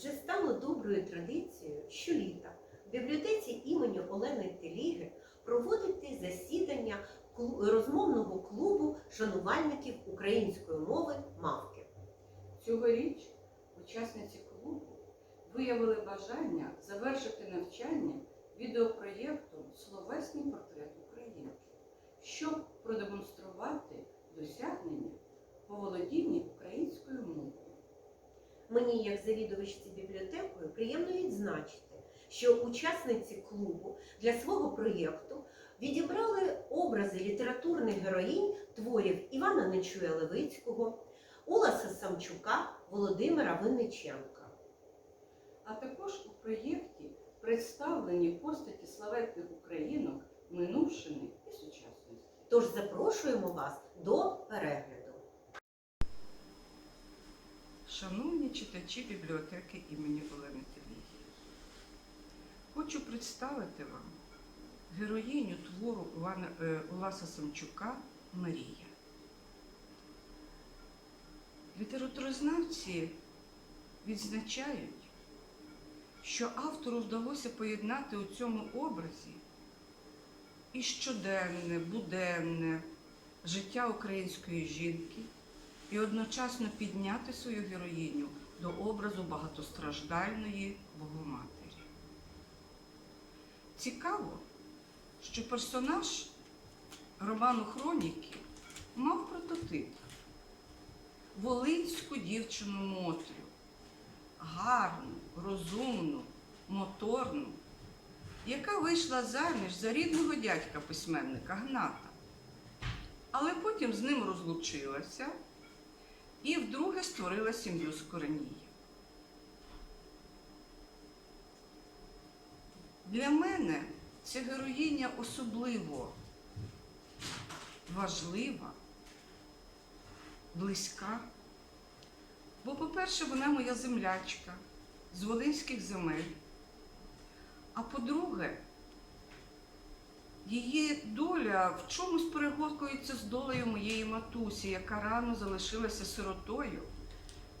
Вже стало доброю традицією щоліта в бібліотеці імені Олени Теліги проводити засідання розмовного клубу шанувальників української мови Мавки. Цьогоріч учасниці клубу виявили бажання завершити навчання відеопроєктом Словесний портрет Українки, щоб продемонструвати досягнення по володінні українською мовою. Мені, як завідувачці бібліотекою, приємно відзначити, що учасниці клубу для свого проєкту відібрали образи літературних героїнь творів Івана Нечуя Левицького, Уласа Самчука, Володимира Винниченка. А також у проєкті представлені постаті славетних українок минувшини і сучасності. Тож запрошуємо вас до перегляду. Шановні читачі бібліотеки імені Олени Теліги, хочу представити вам героїню твору е, Уласа Самчука Марія. Літературознавці відзначають, що автору вдалося поєднати у цьому образі і щоденне, буденне життя української жінки і одночасно підняти свою героїню до образу багатостраждальної Богоматері. Цікаво, що персонаж роману Хроніки мав прототип. Волинську дівчину Мотрю, гарну, розумну, моторну, яка вийшла заміж за рідного дядька письменника Гната, але потім з ним розлучилася і вдруге створила сім'ю з Коренії. Для мене ця героїня особливо важлива, близька. Бо, по-перше, вона моя землячка з Волинських земель. А по-друге, її доля в чомусь перегукується з долею моєї матусі, яка рано залишилася сиротою,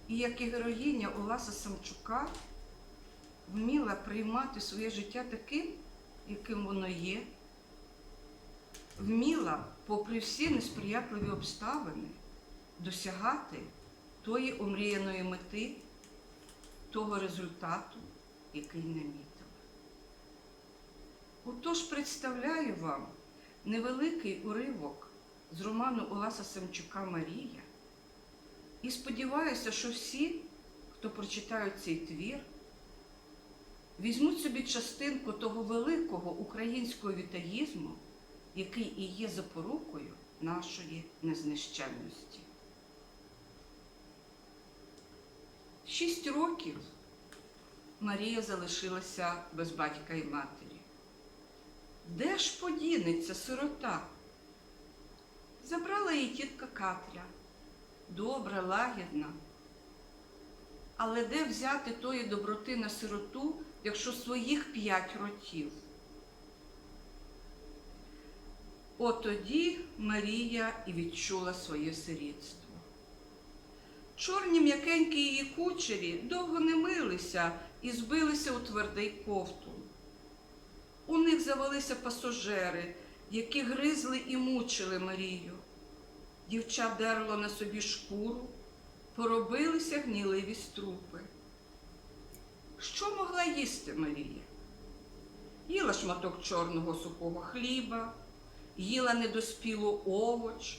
і як і героїня Оласа Самчука вміла приймати своє життя таким, яким воно є, вміла, попри всі несприятливі обставини, досягати тої омріяної мети, того результату, який намітила. Отож представляю вам невеликий уривок з роману Оласа Самчука Марія. І сподіваюся, що всі, хто прочитають цей твір, візьмуть собі частинку того великого українського вітаїзму, який і є запорукою нашої незнищенності. Шість років Марія залишилася без батька і матері. Де ж подінеться сирота? Забрала її тітка Катря, добра, лагідна. Але де взяти тої доброти на сироту, якщо своїх п'ять ротів? От тоді Марія і відчула своє сирітство. Чорні м'якенькі її кучері довго не милися і збилися у твердий ковтун. У них завелися пасажири, які гризли і мучили Марію. Дівча дерло на собі шкуру, поробилися гніливі струпи. Що могла їсти Марія? Їла шматок чорного сухого хліба, їла недоспілу овоч,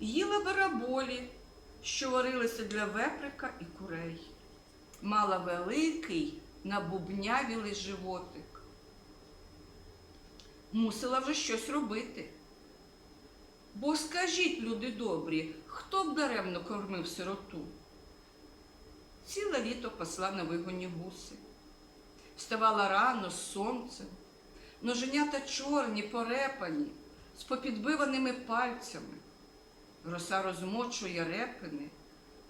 їла бараболі, що варилися для веприка і курей. Мала великий набубнявілий животик мусила вже щось робити. Бо скажіть, люди добрі, хто б даремно кормив сироту? Ціле літо пасла на вигоні гуси, вставала рано з сонцем, ноженята чорні, порепані, з попідбиваними пальцями. Роса розмочує репини,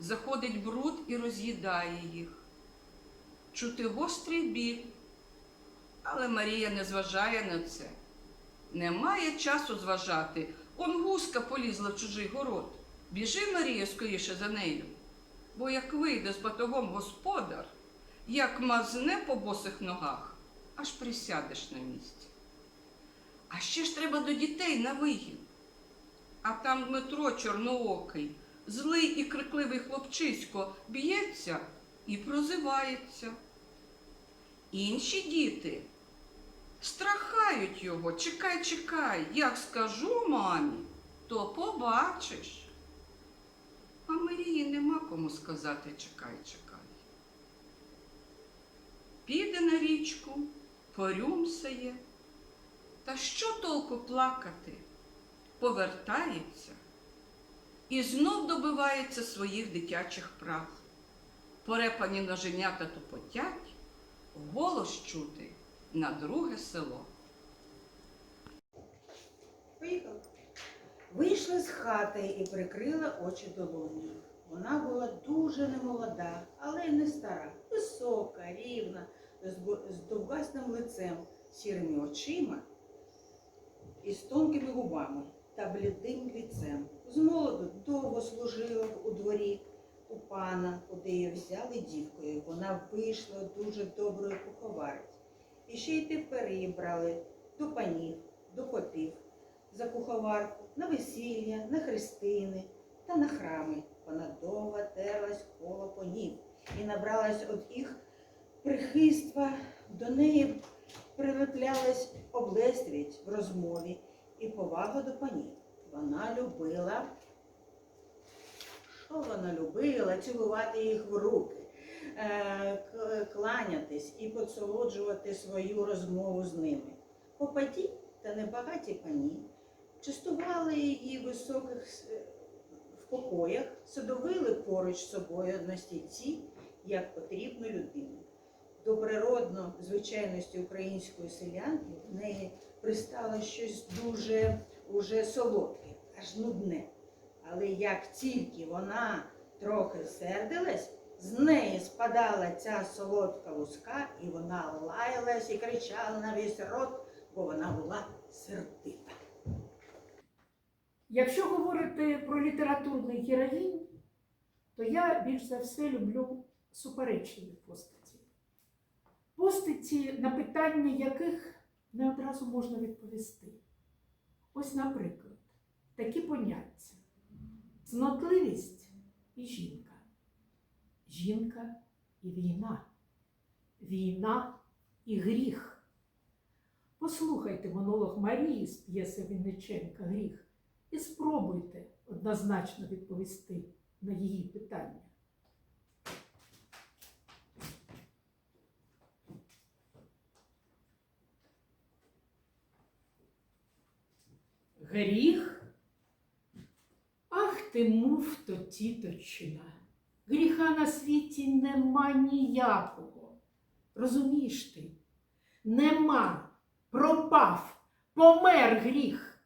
заходить бруд і роз'їдає їх. Чути гострий біль, але Марія не зважає на це. Немає часу зважати. Он гуска полізла в чужий город. Біжи, Марія, скоріше за нею. Бо як вийде з батогом господар, як мазне по босих ногах, аж присядеш на місці. А ще ж треба до дітей на вигін. А там Дмитро Чорноокий, злий і крикливий хлопчисько, б'ється і прозивається. Інші діти страхають його, чекай, чекай, як скажу мамі, то побачиш. А Марії нема кому сказати чекай, чекай. Піде на річку, порюмсає. Та що толку плакати? Повертається і знов добивається своїх дитячих прав. Порепані ноженята тупотять, голос чути на друге село. Поїхали. Вийшла з хати і прикрила очі долонею. Вона була дуже немолода, але й не стара, висока, рівна, з довгасним лицем, сірими очима і з тонкими губами та блідим ліцем. З молоду довго служила у дворі у пана, куди її взяли дівкою. Вона вийшла дуже доброю куховарець. І ще й тепер брали до панів, до попів за куховарку, на весілля, на хрестини та на храми. Вона довго терлась коло понів і набралась від їх прихиства. До неї прилеплялась облествіть в розмові і повага до панів. Вона любила, що вона любила? Цілувати їх в руки, кланятись і поцолоджувати свою розмову з ними. Попаді та небагаті пані частували її високих в покоях, садовили поруч з собою на стільці, як потрібну людину. До природно звичайності української селянки в неї пристало щось дуже уже солодке, аж нудне. Але як тільки вона трохи сердилась, з неї спадала ця солодка луска, і вона лаялась і кричала на весь рот, бо вона була сердита. Якщо говорити про літературних героїнь, то я більш за все люблю суперечливі постаті. Постаті, на питання яких не одразу можна відповісти. Ось, наприклад, такі поняття: цнотливість і жінка, жінка і війна, війна і гріх. Послухайте монолог Марії з п'єси Вінниченка Гріх і спробуйте однозначно відповісти на її питання. Гріх? Ах ти муфто, тіточина. Гріха на світі нема ніякого. Розумієш ти? Нема, пропав, помер гріх.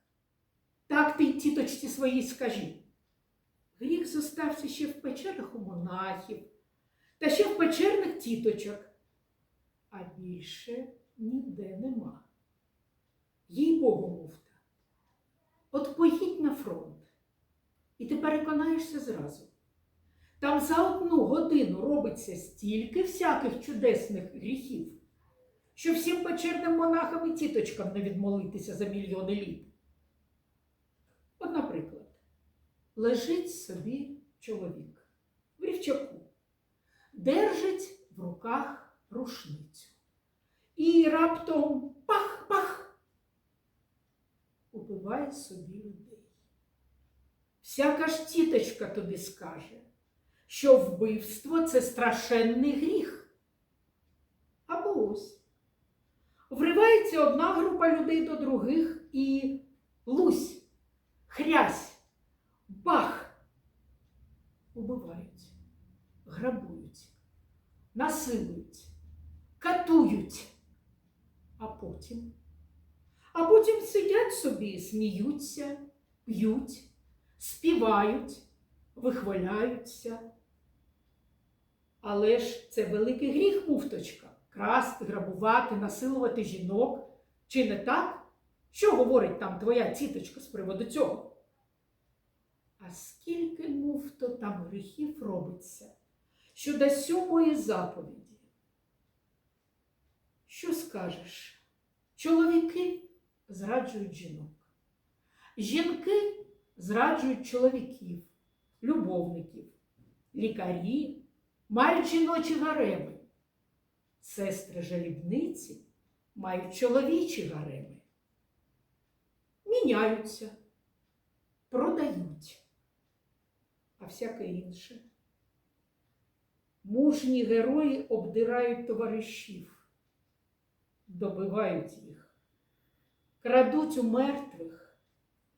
Так ти тіточці своїй скажи. Гріх зостався ще в печерах у монахів, та ще в печерних тіточок, а більше ніде нема. Їй Богу муфта. От поїдь на фронт, і ти переконаєшся зразу. Там за одну годину робиться стільки всяких чудесних гріхів, що всім печерним монахам і тіточкам не відмолитися за мільйони літ. От, наприклад, лежить собі чоловік в рівчаку, держить в руках рушницю. І раптом пах-пах убиває собі людей. Всяка ж тіточка тобі скаже, що вбивство це страшенний гріх. Або ось вривається одна група людей до других і лусь хрясь, бах, убивають, грабують, насилують, катують, а потім, а потім сидять собі, сміються, п'ють, співають, вихваляються. Але ж це великий гріх, муфточка, красти, грабувати, насилувати жінок. Чи не так? Що говорить там твоя тіточка з приводу цього? А скільки муфто там гріхів робиться щодо сьомої заповіді Що скажеш? Чоловіки зраджують жінок. Жінки зраджують чоловіків, любовників, лікарі, мають жіночі гареми. Сестри жалібниці мають чоловічі гареми. Міняються, продають, а всяке інше. Мужні герої обдирають товаришів, добивають їх, крадуть у мертвих,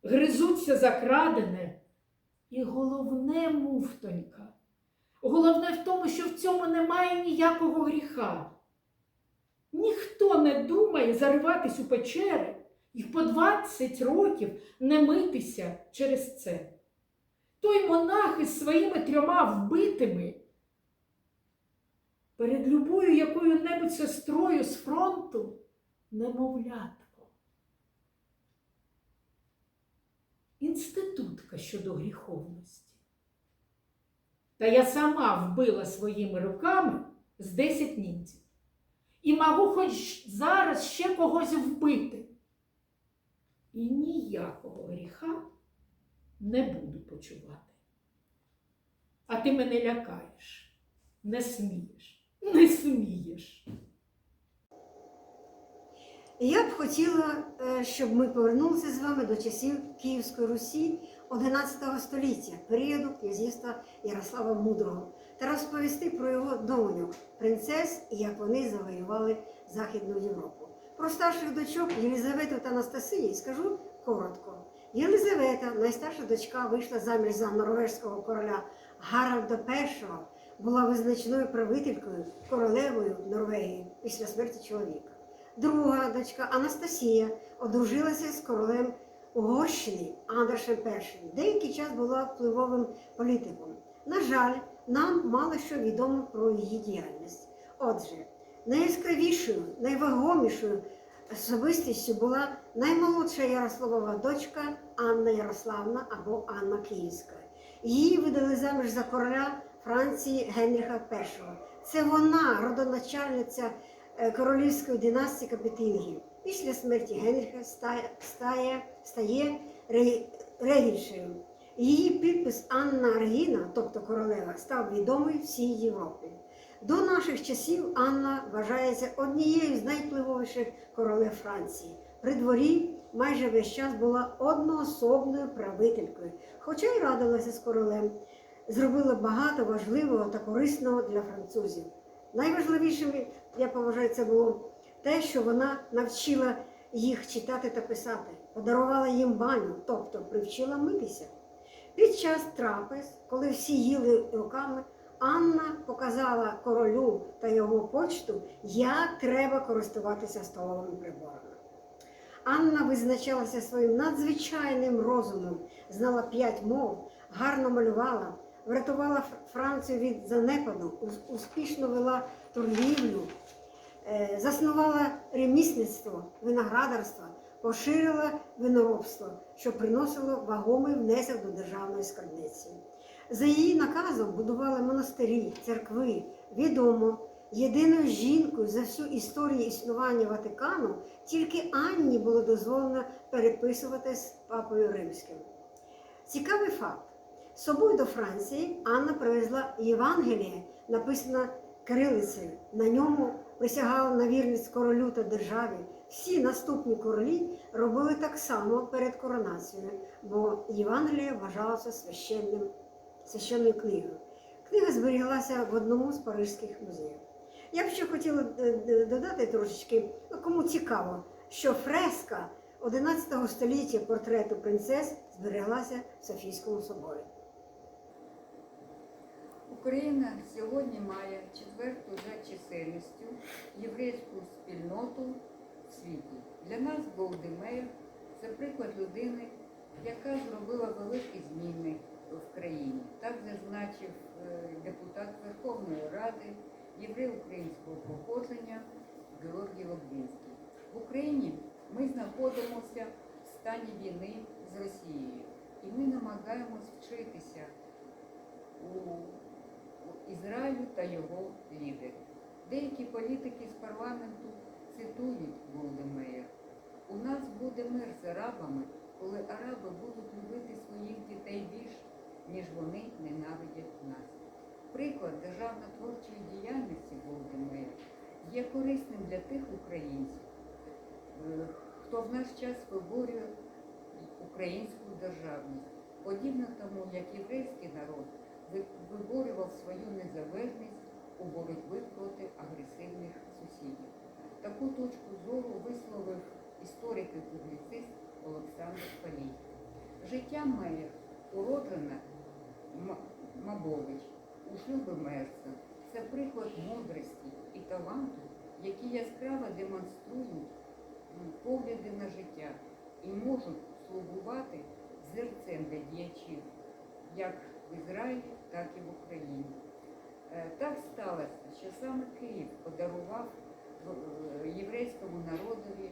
гризуться за крадене. І головне муфтонька. Головне в тому, що в цьому немає ніякого гріха. Ніхто не думає зариватись у печери і по 20 років не митися через це. Той монах із своїми трьома вбитими перед любою якою-небудь сестрою з фронту немовлятко. Інститутка щодо гріховності. Та я сама вбила своїми руками з 10 німців. І можу хоч зараз ще когось вбити. І ніякого гріха не буду почувати. А ти мене лякаєш, не смієш, не смієш. Я б хотіла, е, щоб ми повернулися з вами до часів Київської Русі 11 століття, періоду князівства Ярослава Мудрого, та розповісти про його доньок, принцес і як вони завоювали Західну Європу. Про старших дочок Єлизавету та Анастасії скажу коротко. Єлизавета, найстарша дочка, вийшла заміж за норвежського короля Гаральда І, була визначною правителькою королевою Норвегії після смерті чоловіка. Друга дочка Анастасія одружилася з королем Угорщини Андершем І. Деякий час була впливовим політиком. На жаль, нам мало що відомо про її діяльність. Отже, найяскравішою, найвагомішою особистістю була наймолодша Ярославова дочка Анна Ярославна або Анна Київська. Її видали заміж за короля Франції Генріха І. Це вона, родоначальниця е, королівської династії Капетингів. Після смерті Генріха стає, стає, стає ре- регільшею. Її підпис Анна Регіна, тобто королева, став відомий всій Європі. До наших часів Анна вважається однією з найвпливовіших королев Франції. При дворі майже весь час була одноособною правителькою, хоча й радилася з королем. Зробила багато важливого та корисного для французів. Найважливішим, я поважаю, це було те, що вона навчила їх читати та писати, подарувала їм баню, тобто привчила митися. Під час трапез, коли всі їли руками, Анна показала королю та його почту, як треба користуватися столовими приборами. Анна визначалася своїм надзвичайним розумом, знала п'ять мов, гарно малювала, врятувала Францію від занепаду, успішно вела торгівлю, заснувала ремісництво, виноградарство, поширила виноробство, що приносило вагомий внесок до державної скарбниці. За її наказом будували монастирі, церкви. Відомо, єдиною жінкою за всю історію існування Ватикану тільки Анні було дозволено переписувати з папою римським. Цікавий факт. З собою до Франції Анна привезла Євангеліє, написане кирилицею. На ньому присягала на вірність королю та державі. Всі наступні королі робили так само перед коронацією, бо Євангеліє вважалося священним, священною книгою. Книга зберіглася в одному з паризьких музеїв. Я б ще хотіла е, е, додати трошечки, ну, кому цікаво, що фреска 11 століття портрету принцес збереглася в Софійському соборі. Україна сьогодні має четверту за чисельністю єврейську спільноту в світі. Для нас Голдемейр це приклад людини, яка зробила великі зміни в країні. Так зазначив е, депутат Верховної Ради, єврей українського походження Георгій Лобвинський. В Україні ми знаходимося в стані війни з Росією, і ми намагаємось вчитися у Ізраїлю та його лідерів. Деякі політики з парламенту цитують Голдемеєр. У нас буде мир з арабами, коли араби будуть любити своїх дітей більш, ніж вони ненавидять нас. Приклад державно-творчої діяльності Голдемеєр є корисним для тих українців, е, хто в наш час виборює українську державність, подібно тому, як єврейський народ ви- виборював свою незалежність у боротьбі проти агресивних сусідів. Таку точку зору висловив історик і публіцист Олександр Палій. Життя Меєр, уроджена Мабович у шлюбі Мерса це приклад мудрості і таланту, які яскраво демонструють погляди на життя і можуть слугувати зерцем для діячів як в Ізраїлі, так і в Україні. Е, Так сталося, що саме Київ подарував е, єврейському народові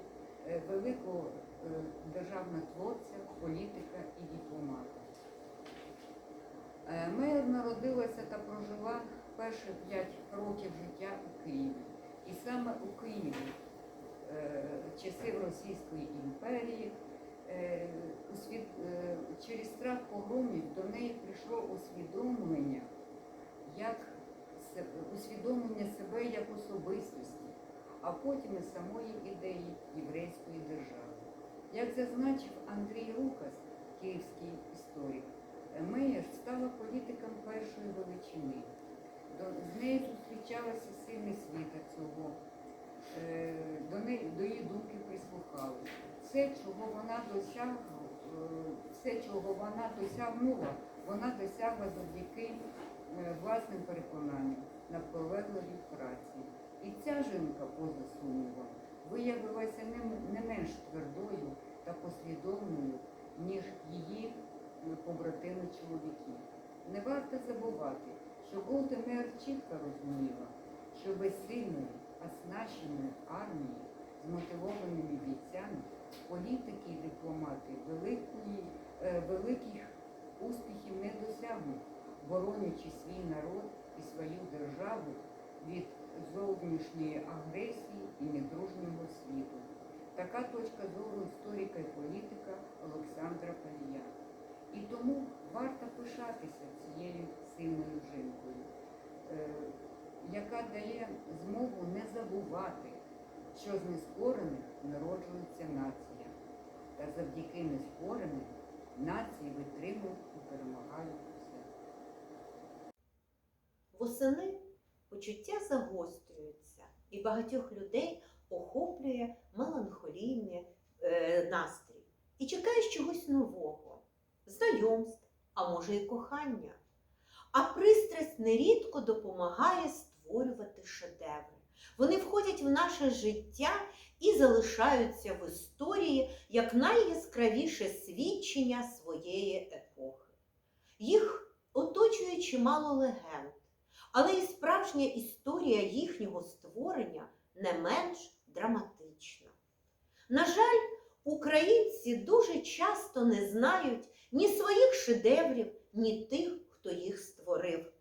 е, великого державного творця, політика і дипломата. Е, народилася та прожила перші п'ять років життя у Києві. І саме у Києві часів Російської імперії через страх погромів до неї прийшло усвідомлення, як усвідомлення себе як особистості, а потім і самої ідеї єврейської держави. Як зазначив Андрій Рукас, київський історик, Меєр стала політиком першої величини. З нею зустрічалися сильні світа цього, е, до, неї, до її думки прислухали. Все, чого вона досягла, е, все, чого вона досягнула, вона досягла завдяки е, власним переконанням, наполегливій праці. І ця жінка, поза сумнівом, виявилася не, менш твердою та послідовною, ніж її е, побратими чоловіки. Не варто забувати, що Голдемер чітко розуміла, що без сильної, оснащеної армії з мотивованими бійцями політики і дипломати великої, е, великих успіхів не досягнуть, боронячи свій народ і свою державу від зовнішньої агресії і недружнього світу. Така точка зору історика і політика Олександра Палія. І тому варто пишатися цією сильною жінкою, е, яка дає змогу не забувати, що з нескорених народжується нація. Та завдяки нескореним нації витримують і перемагають усе. Восени почуття загострюються, і багатьох людей охоплює меланхолійний е, настрій і чекаєш чогось нового, знайомств, а може і кохання. А пристрасть нерідко допомагає створювати шедеври. Вони входять в наше життя і залишаються в історії як найяскравіше свідчення своєї епохи. Їх оточує чимало легенд, але і справжня історія їхнього створення не менш драматична. На жаль, українці дуже часто не знають ні своїх шедеврів, ні тих, хто їх створив.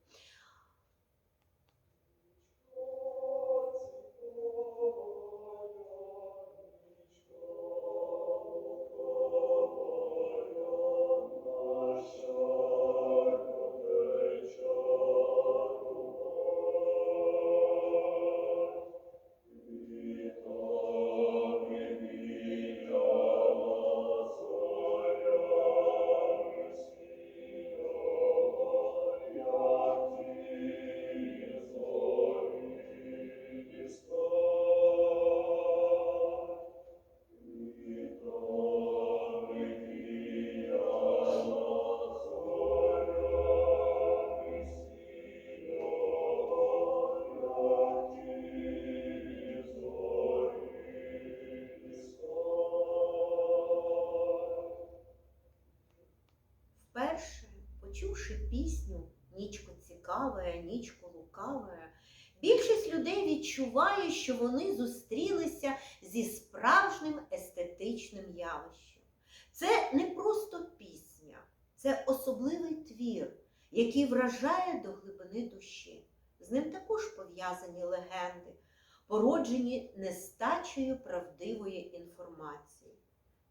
Людей відчуває, що вони зустрілися зі справжнім естетичним явищем. Це не просто пісня, це особливий твір, який вражає до глибини душі. З ним також пов'язані легенди породжені нестачею правдивої інформації.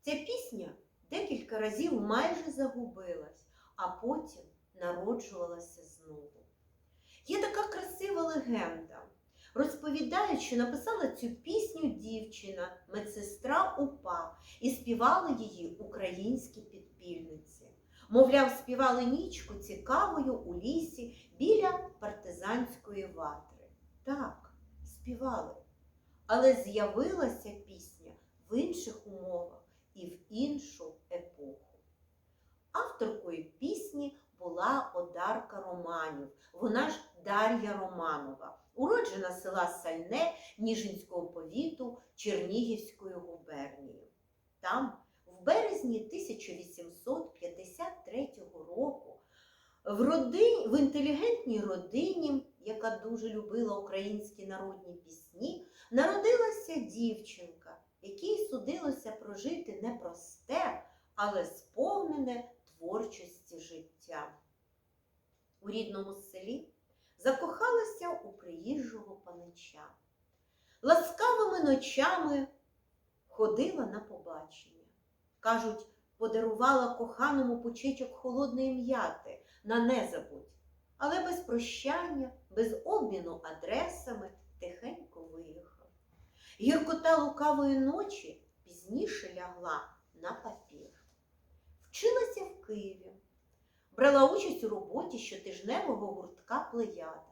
Ця пісня декілька разів майже загубилась, а потім народжувалася знову. Є така красива легенда. Розповідають, що написала цю пісню дівчина, медсестра УПА, і співали її українські підпільниці. Мовляв, співали нічку цікавою у лісі біля партизанської ватри. Так, співали. Але з'явилася пісня в інших умовах і в іншу епоху. Авторкою пісні була Одарка Романів, вона ж Дар'я Романова, уроджена села Сальне Ніжинського повіту Чернігівської губернії. Там, в березні 1853 року, в, родині, в інтелігентній родині, яка дуже любила українські народні пісні, народилася дівчинка, якій судилося прожити непросте, але сповнене творчості життя. У рідному селі закохалася у приїжджого панича. Ласкавими ночами ходила на побачення. Кажуть, подарувала коханому пучечок холодної м'яти на незабудь, але без прощання, без обміну адресами тихенько виїхав. Гіркота лукавої ночі пізніше лягла на папір. Вчилася в Києві, брала участь у роботі щотижневого гуртка Плеяда.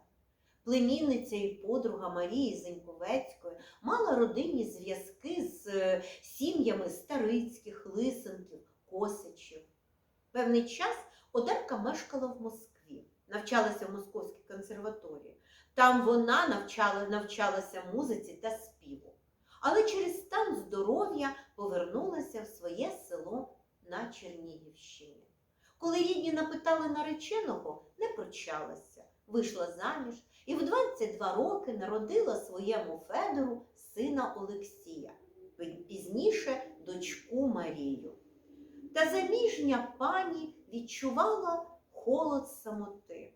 Племінниця і подруга Марії Зеньковецької мала родинні зв'язки з е, сім'ями Старицьких, Лисенків, Косичів. Певний час Одарка мешкала в Москві, навчалася в Московській консерваторії. Там вона навчала, навчалася музиці та співу. Але через стан здоров'я повернулася в своє село на Чернігівщині. Коли рідні напитали нареченого, не прощалася, вийшла заміж і в 22 роки народила своєму Федору сина Олексія, пізніше дочку Марію. Та заміжня пані відчувала холод самоти.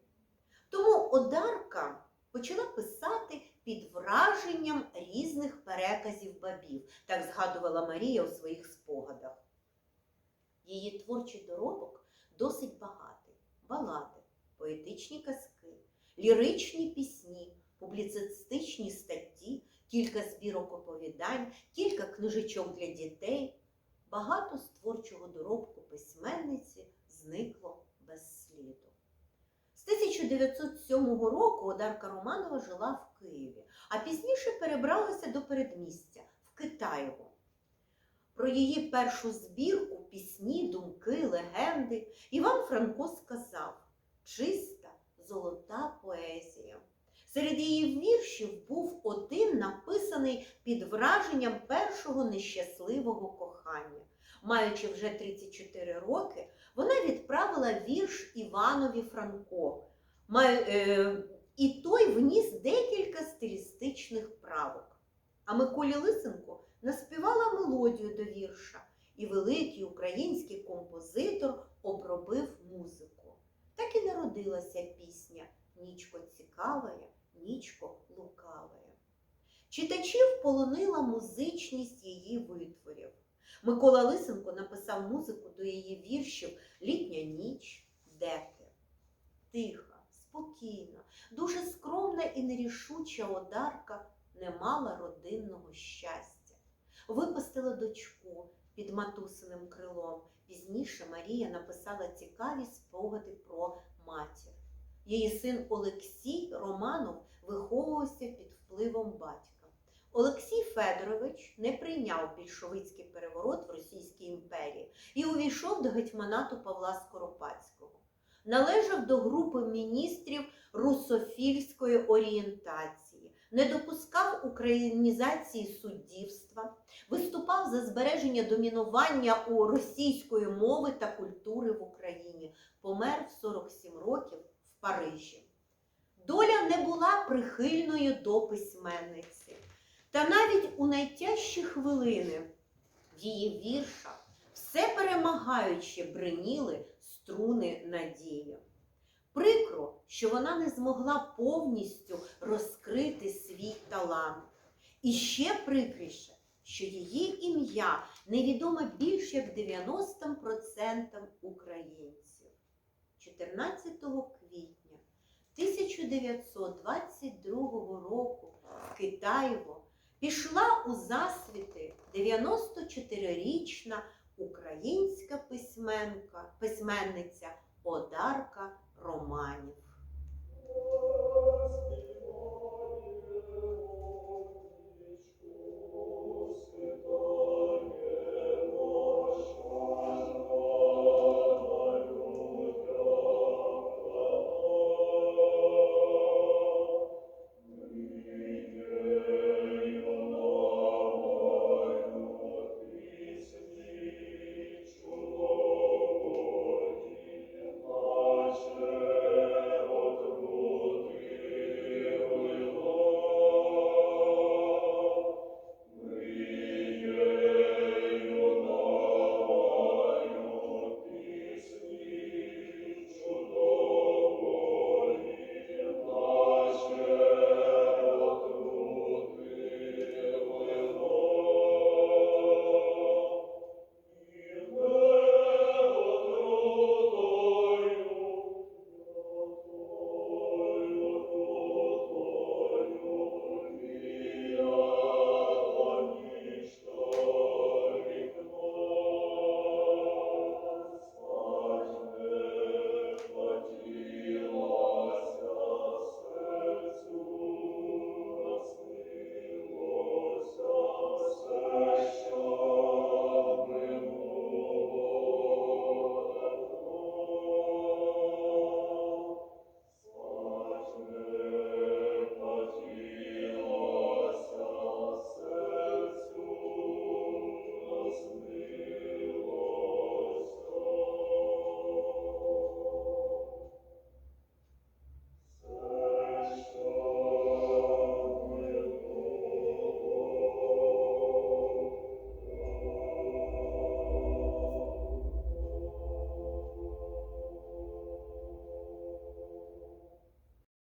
Тому Одарка почала писати під враженням різних переказів бабів, так згадувала Марія у своїх спогадах. Її творчий доробок досить багатий: балади, поетичні казки, ліричні пісні, публіцистичні статті, кілька збірок оповідань, кілька книжечок для дітей. Багато з творчого доробку письменниці зникло без сліду. З 1907 року Одарка Романова жила в Києві, а пізніше перебралася до передмістя в Китаєво. Про її першу збірку пісні, думки, легенди Іван Франко сказав чиста, золота поезія. Серед її віршів був один написаний під враженням першого нещасливого кохання. Маючи вже 34 роки, вона відправила вірш Іванові Франко. Е, І той вніс декілька стилістичних правок. А Миколі Лисенко наспівала мелодію до вірша, і великий український композитор обробив музику. Так і народилася пісня Нічко цікавая, нічко лукавая. Читачів полонила музичність її витворів. Микола Лисенко написав музику до її віршів Літня ніч, де ти? Тиха, спокійна, дуже скромна і нерішуча одарка не мала родинного щастя. Випустила дочку під матусиним крилом. Пізніше Марія написала цікаві спогади про матір. Її син Олексій Романов виховувався під впливом батька. Олексій Федорович не прийняв більшовицький переворот в Російській імперії і увійшов до гетьманату Павла Скоропадського. Належав до групи міністрів русофільської орієнтації, не допускав українізації суддівства, виступав за збереження домінування у російської мови та культури в Україні, помер в 47 років в Парижі. Доля не була прихильною до письменниці. Та навіть у найтяжчі хвилини в її віршах все перемагаючи бриніли струни надії. Прикро, що вона не змогла повністю розкрити свій талант. І ще прикріше, що її ім'я невідоме більше як 90% українців. 14 квітня 1922 року в Китаєво пішла у засвіти 94-річна українська письменка, письменниця Одарка Романів.